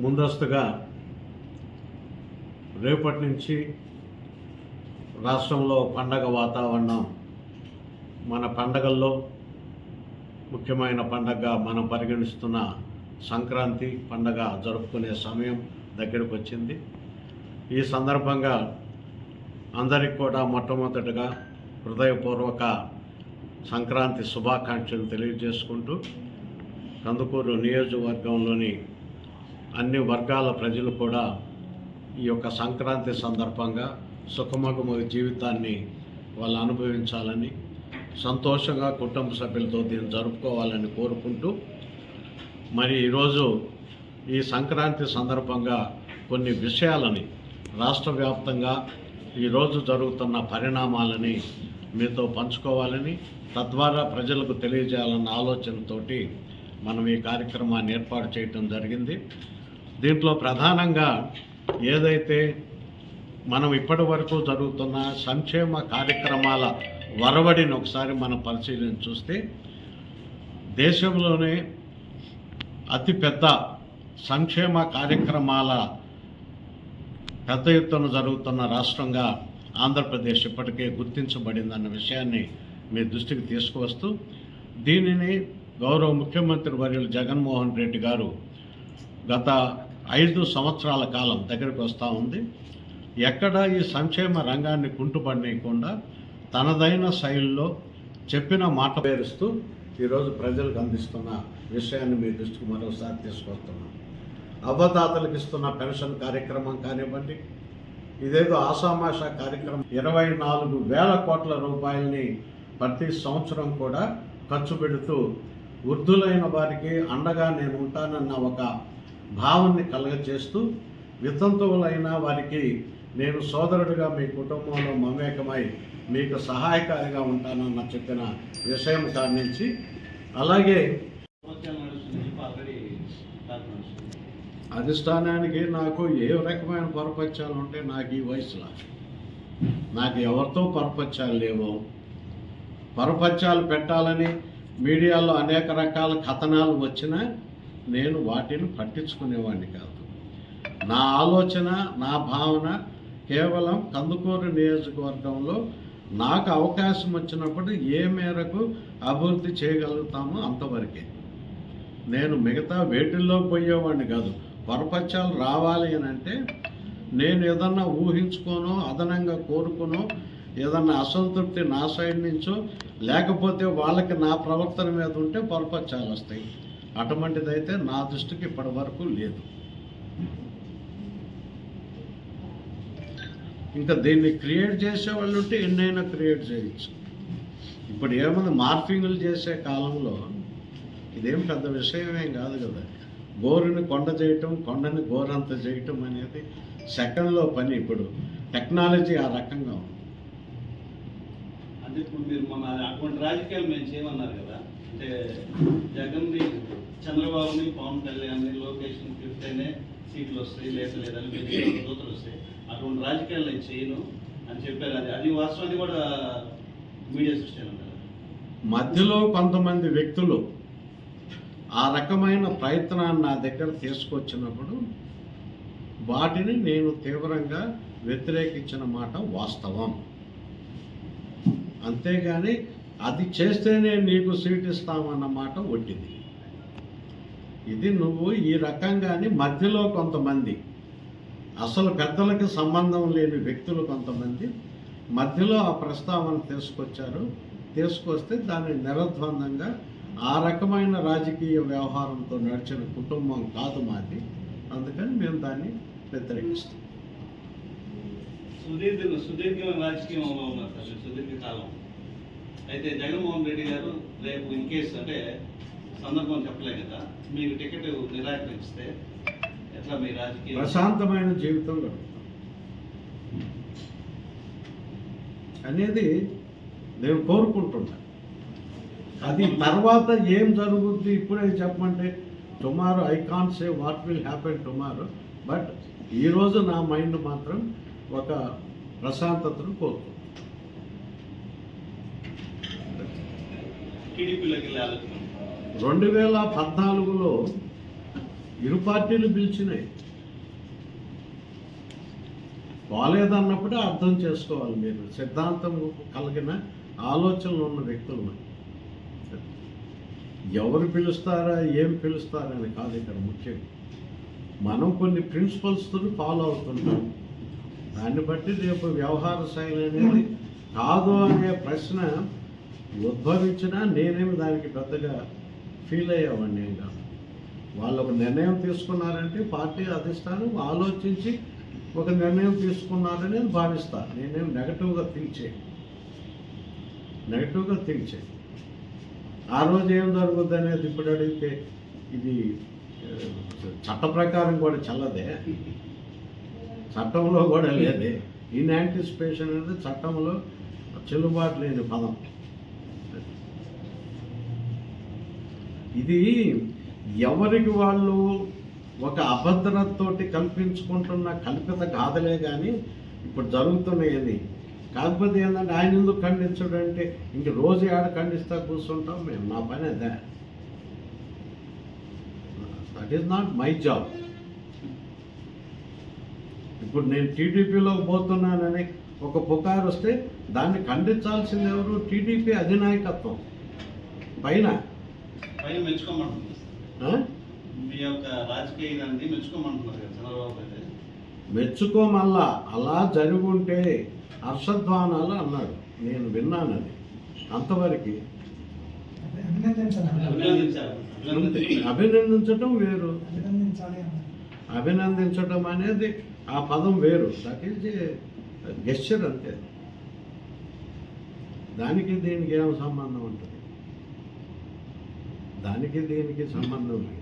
ముందస్తుగా రేపటి నుంచి రాష్ట్రంలో పండగ వాతావరణం మన పండగల్లో ముఖ్యమైన పండగగా మనం పరిగణిస్తున్న సంక్రాంతి పండగ జరుపుకునే సమయం దగ్గరకు వచ్చింది. ఈ సందర్భంగా అందరికి కూడా మొట్టమొదటిగా హృదయపూర్వక సంక్రాంతి శుభాకాంక్షలు తెలియజేసుకుంటూ కందుకూరు నియోజకవర్గంలోని అన్ని వర్గాల ప్రజలు కూడా ఈ యొక్క సంక్రాంతి సందర్భంగా సుఖమగమ జీవితాన్ని వాళ్ళు అనుభవించాలని సంతోషంగా కుటుంబ సభ్యులతో దీన్ని జరుపుకోవాలని కోరుకుంటూ మరి ఈరోజు ఈ సంక్రాంతి సందర్భంగా కొన్ని విషయాలని రాష్ట్ర వ్యాప్తంగా ఈరోజు జరుగుతున్న పరిణామాలని మీతో పంచుకోవాలని తద్వారా ప్రజలకు తెలియజేయాలన్న ఆలోచనతోటి మనం ఈ కార్యక్రమాన్ని ఏర్పాటు చేయటం జరిగింది. దీంట్లో ప్రధానంగా ఏదైతే మనం ఇప్పటి వరకు జరుగుతున్న సంక్షేమ కార్యక్రమాల వరవడిని ఒకసారి మనం పరిశీలన చూస్తే దేశంలోనే అతిపెద్ద సంక్షేమ కార్యక్రమాల పెద్ద ఎత్తున జరుగుతున్న రాష్ట్రంగా ఆంధ్రప్రదేశ్ ఇప్పటికే గుర్తించబడిందన్న విషయాన్ని మీ దృష్టికి తీసుకువస్తూ దీనిని గౌరవ ముఖ్యమంత్రి వర్యులు జగన్మోహన్ రెడ్డి గారు గత ఐదు సంవత్సరాల కాలం దగ్గరికి వస్తూ ఉంది. ఎక్కడ ఈ సంక్షేమ రంగాన్ని కుంటుపడనీయకుండా తనదైన శైలిలో చెప్పిన మాట పేరుస్తూ ఈరోజు ప్రజలకు అందిస్తున్న విషయాన్ని మీ దృష్టికి మరోసారి తీసుకొస్తున్నాం అవ్వదాతలకు ఇస్తున్న పెన్షన్ కార్యక్రమం కానివ్వండి ఇదేదో ఆషామాషా కార్యక్రమం. ఇరవై నాలుగు వేల కోట్ల రూపాయలని ప్రతి సంవత్సరం కూడా ఖర్చు పెడుతూ వృద్ధులైన వారికి అండగా నేను ఉంటానన్న ఒక భావాన్ని కలగచేస్తూ వితంతువులైన వారికి నేను సోదరుడిగా మీ కుటుంబంలో మమేకమై మీకు సహాయకారిగా ఉంటానన్న చెప్పిన విషయం కానించి అలాగే అధిష్టానానికి నాకు ఏ రకమైన పరపత్యాలు ఉంటే నాకు ఈ వయసులో. నాకు ఎవరితో పరపత్యాలు లేవు. పరపత్యాలు పెట్టాలని మీడియాలో అనేక రకాల కథనాలు వచ్చినా నేను వాటిని పట్టించుకునేవాడిని కాదు. నా ఆలోచన నా భావన కేవలం కందుకూరు నియోజకవర్గంలో నాకు అవకాశం వచ్చినప్పుడు ఏ మేరకు అభివృద్ధి చేయగలుగుతామో అంతవరకే. నేను మిగతా వేటిల్లో పోయేవాడిని కాదు. పొరపత్యాలు రావాలి అని అంటే నేను ఏదన్నా ఊహించుకోనో అదనంగా కోరుకునో ఏదన్నా అసంతృప్తి నా సైడ్ నుంచో లేకపోతే వాళ్ళకి నా ప్రవర్తన మీద ఉంటే పొరపత్యాలు వస్తాయి. అటువంటిదైతే నా దృష్టికి ఇప్పటి వరకు లేదు. ఇంకా దీన్ని క్రియేట్ చేసే వాళ్ళు ఉంటే ఎన్నైనా క్రియేట్ చేయొచ్చు. ఇప్పుడు ఏముంది మార్ఫింగ్లు చేసే కాలంలో ఇదేం పెద్ద విషయమేం కాదు కదా. గోరుని కొండ చేయటం కొండని గోరంత చేయటం అనేది సెకండ్లో పని ఇప్పుడు. టెక్నాలజీ ఆ రకంగా ఉంది. అంటే ఇప్పుడు మీరు మన అటువంటి రాజకీయాలు మేము చేయమన్నారు కదా. అంటే జగన్ని చంద్రబాబుని పవన్ కళ్యాణ్ని లోకేష్ని తిడితేనే సీట్లు వస్తాయి లేదా లేదని దూతలు వస్తాయి. అటువంటి రాజకీయాలు నేను చేయను అని చెప్పారు. అది అది వాస్తవాన్ని కూడా మీడియా సృష్టి మధ్యలో కొంతమంది వ్యక్తులు ఆ రకమైన ప్రయత్నాన్ని నా దగ్గర తీసుకొచ్చినప్పుడు వాటిని నేను తీవ్రంగా వ్యతిరేకించిన మాట వాస్తవం. అంతేగాని అది చేస్తేనే నీకు సీట్ ఇస్తామన్న మాట వడ్డింది ఇది నువ్వు ఈ రకంగానే మధ్యలో కొంతమంది అసలు పెద్దలకి సంబంధం లేని వ్యక్తులు కొంతమంది మధ్యలో ఆ ప్రస్తావన తీసుకొచ్చారు. తీసుకొస్తే దాన్ని నిరద్వందంగా ఆ రకమైన రాజకీయ వ్యవహారంతో నడిచిన కుటుంబం కాదు మాది. అందుకని మేము దాన్ని వ్యతిరేకిస్తాం. సుదీర్ఘ సుదీర్ఘ రాజకీయంలో ఉన్నారు సార్ సుదీర్ఘ కాలం. అయితే జగన్మోహన్ రెడ్డి గారు రేపు ఇన్ కేసు అంటే సందర్భం చెప్పలే కదా మీకు టికెట్ నిరాకరిస్తే ఎట్లా మీ రాజకీయ ప్రశాంతమైన జీవితం గడుపుతాం. అనేది నేను కోరుకుంటున్నా. అది తర్వాత ఏం జరుగుద్ది ఇప్పుడే చెప్పమంటే tomorrow I can't say what will happen tomorrow but ఈరోజు నా మైండ్ మాత్రం ఒక ప్రశాంతతను కోరుకుంటుంది టీడీపీలోకి వెళ్ళే ఆలోచన రెండు వేల పద్నాలుగులో ఇరు పార్టీలు పిలిచినాయి. బాలేదన్నప్పుడే అర్థం చేసుకోవాలి మీరు. సిద్ధాంతం కలిగిన ఆలోచనలు ఉన్న వ్యక్తులు ఎవరు పిలుస్తారా ఏం పిలుస్తారని కాదు ఇక్కడ ముఖ్యం. మనం కొన్ని ప్రిన్సిపల్స్తో ఫాలో అవుతుంటాం. దాన్ని బట్టి రేపు వ్యవహార శైలి అనేది కాదు అనే ప్రశ్న ఉద్భవించినా నేనేమి దానికి పెద్దగా ఫీల్ అయ్యేవాడిని ఏం కాదు. వాళ్ళు ఒక నిర్ణయం తీసుకున్నారంటే పార్టీ అధిష్టానం ఆలోచించి ఒక నిర్ణయం తీసుకున్నారని నేను భావిస్తాను. నేనేం నెగటివ్గా థింక్ చేయను. నెగటివ్గా థింక్ చేయను. ఆ రోజు ఏం జరుగుద్ది అనేది ఇప్పుడు అడిగితే ఇది చట్ట ప్రకారం కూడా చల్లదే. చట్టంలో కూడా లేదే. ఇన్ యాంటిసిపేషన్ అనేది చట్టంలో చెల్లుబాటు లేని పదం. ఇది ఎవరికి వాళ్ళు ఒక అభద్రతతోటి కల్పించుకుంటున్న కల్పిత కాదలే కానీ ఇప్పుడు జరుగుతున్నాయని. కాకపోతే ఏంటంటే ఆయన ఎందుకు ఖండించడం అంటే ఇంక రోజు ఆడ ఖండిస్తా కూర్చుంటాం మేము నా పని అదే. That is not my job ఇప్పుడు నేను టీడీపీలోకి పోతున్నానని ఒక పుకారు వస్తే దాన్ని ఖండించాల్సింది ఎవరు? టీడీపీ అధినాయకత్వం. పైన పైన మెచ్చుకోమంటున్నారు? మీ యొక్క రాజకీయ మెచ్చుకోమంటున్నారు చంద్రబాబు అయితే మెచ్చుకోమల్లా. అలా జరుగుంటే హర్షధ్వానాలు అన్నాడు నేను విన్నాను అది. అంతవరకు. అభినందించటం వేరు. అభినందించటం అనేది ఆ పదం వేరు. దట్ ఈజ్ గెస్చర్ అంతే. దానికి దీనికి ఏం సంబంధం ఉంటుంది? దానికి దీనికి సంబంధం లేదు.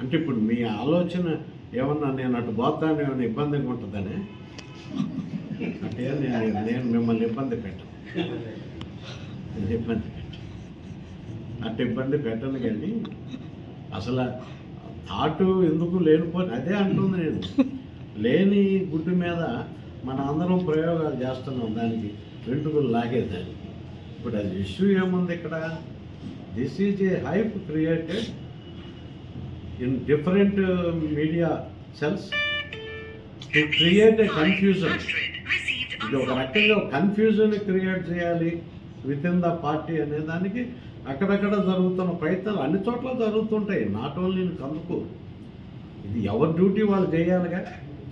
అంటే ఇప్పుడు మీ ఆలోచన ఏమన్నా నేను అటు పోతాను ఏమైనా ఇబ్బందిగా ఉంటుందని? అంటే నేను నేను మిమ్మల్ని ఇబ్బంది పెట్టను. ఇబ్బంది పెట్టను. అటు ఇబ్బంది పెట్టను కానీ అసలు థాటు ఎందుకు లేనిపోయి అదే అంటుంది నేను. లేని గుడ్డు మీద మన అందరం ప్రయోగాలు చేస్తున్నాం దానికి వెంట్రుకలు లాగేదానికి. ఇప్పుడు అది ఇష్యూ ఏముంది ఇక్కడ? This is a hype created in different media cells to create a confusion ఇది ఒక రకంగా కన్ఫ్యూజన్ క్రియేట్ చేయాలి విత్ ఇన్ ద పార్టీ అనే దానికి అక్కడక్కడ జరుగుతున్న ప్రయత్నాలు అన్ని చోట్ల జరుగుతుంటాయి. నాట్ ఓన్లీ కందుకు ఇది ఎవరి డ్యూటీ వాళ్ళు చేయాలిగా?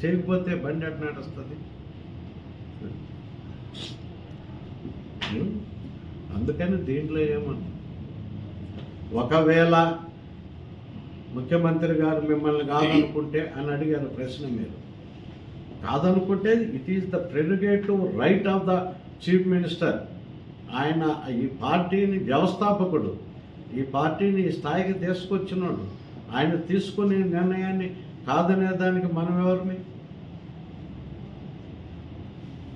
చేయకపోతే బండి ఎట్లా నడుస్తుంది? Hmm? అందుకని దీంట్లో ఏమన్నా ఒకవేళ ముఖ్యమంత్రి గారు మిమ్మల్ని కాదనుకుంటే అని అడిగారు ప్రశ్న మీరు. కాదనుకుంటే it is the prerogative right of the chief minister ఆయన ఈ పార్టీని వ్యవస్థాపకుడు. ఈ పార్టీని ఈ స్థాయికి తీసుకొచ్చినాడు. ఆయన తీసుకునే నిర్ణయాన్ని కాదనే దానికి మనం ఎవరిని?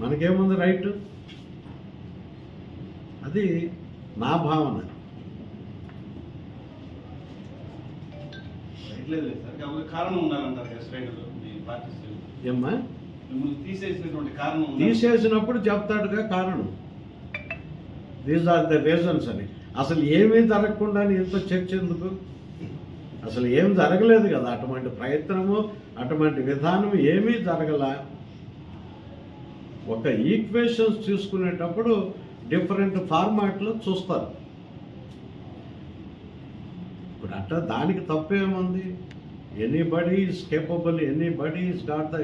మనకేముంది రైట్ అది నా భావన. లేదు లేదు సార్ కాకపోతే కారణం ఉండాలంటారు కదా శ్రేణులు మీ పార్టీ శ్రేణులు ఏమ్మా? మిమ్మల్ని తీసేసినటువంటి కారణం ఉందా? తీసేసినప్పుడు చెప్తాడుగా కారణం. దీస్ ఆర్ ద రీజన్స్ అని. అసలు ఏమీ జరగకుండా ఇంత చర్చ ఎందుకు? అసలు ఏం జరగలేదు కదా అటువంటి ప్రయత్నము అటువంటి విధానం ఏమీ జరగల. ఒక ఈక్వేషన్స్ చూసుకునేటప్పుడు డిఫరెంట్ ఫార్మాట్లో చూస్తారు. ఇప్పుడు అట్లా దానికి తప్పేముంది? Anybody is capable anybody is got the